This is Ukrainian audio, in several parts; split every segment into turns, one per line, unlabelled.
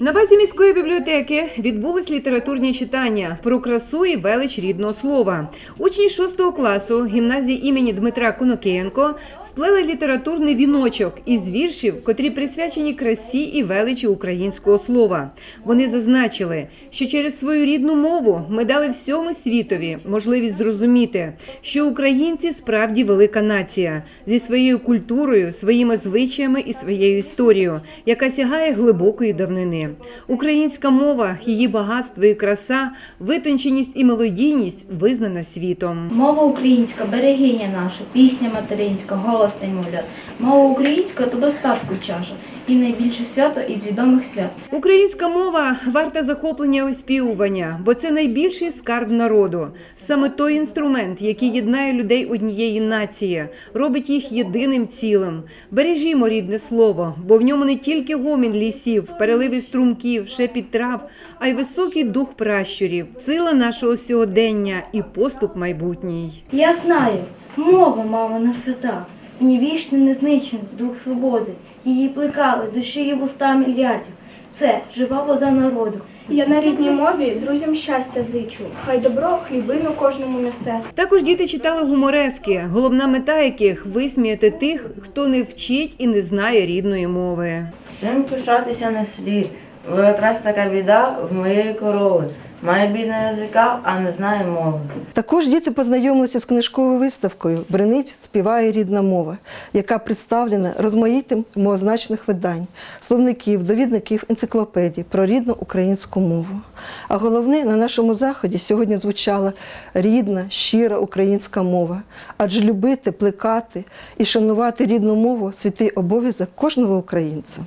На базі міської бібліотеки відбулись літературні читання про красу і велич рідного слова. Учні 6 класу гімназії імені Дмитра Конокієнко сплели літературний віночок із віршів, котрі присвячені красі і величі українського слова. Вони зазначили, що через свою рідну мову ми дали всьому світові можливість зрозуміти, що українці справді велика нація зі своєю культурою, своїми звичаями і своєю історією, яка сягає глибокої давнини. Українська мова, її багатство і краса, витонченість і мелодійність визнана світом.
Мова українська, берегиня наша, пісня материнська, голос немовля. Мова українська то достатку чаша, і найбільше свято із відомих свят.
Українська мова варта захоплення оспівування, бо це найбільший скарб народу. Саме той інструмент, який єднає людей однієї нації, робить їх єдиним цілим. Бережімо рідне слово, бо в ньому не тільки гомін лісів, переливи струмків, шепіт трав, а й високий дух пращурів, сила нашого сьогодення і поступ майбутній.
Я знаю, мова мамина свята, в ній вічно незнищений дух свободи. Її плекали душі і вуста мільярдів. Це жива вода народу.
Я на рідній мові друзям щастя зичу. Хай добро хлібину кожному несе.
Також діти читали гуморески, головна мета яких висміяти тих, хто не вчить і не знає рідної мови.
Чим пишатися не слід, бо якраз така біда в моєї корови. Має бідна язика, а не знає мови.
Також діти познайомилися з книжковою виставкою Бринить співає рідна мова, яка представлена розмаїттям мовозначних видань, словників, довідників, енциклопедій про рідну українську мову. А головне, на нашому заході сьогодні звучала рідна, щира українська мова. Адже любити, плекати і шанувати рідну мову святий обов'язок кожного українця.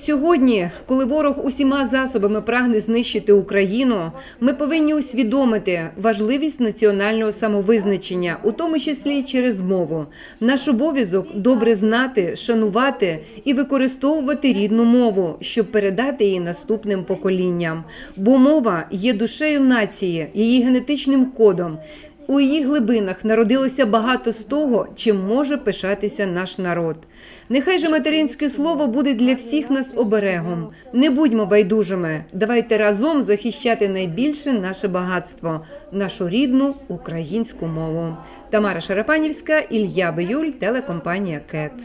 Сьогодні, коли ворог усіма засобами прагне знищити Україну, ми повинні усвідомити важливість національного самовизначення, у тому числі через мову. Наш обов'язок добре знати, шанувати і використовувати рідну мову, щоб передати її наступним поколінням. Бо мова є душею нації, її генетичним кодом. У її глибинах народилося багато з того, чим може пишатися наш народ. Нехай же материнське слово буде для всіх нас оберегом. Не будьмо байдужими. Давайте разом захищати найбільше наше багатство, нашу рідну українську мову. Тамара Шарапанівська, Ілля Биюль, телекомпанія КЕТ.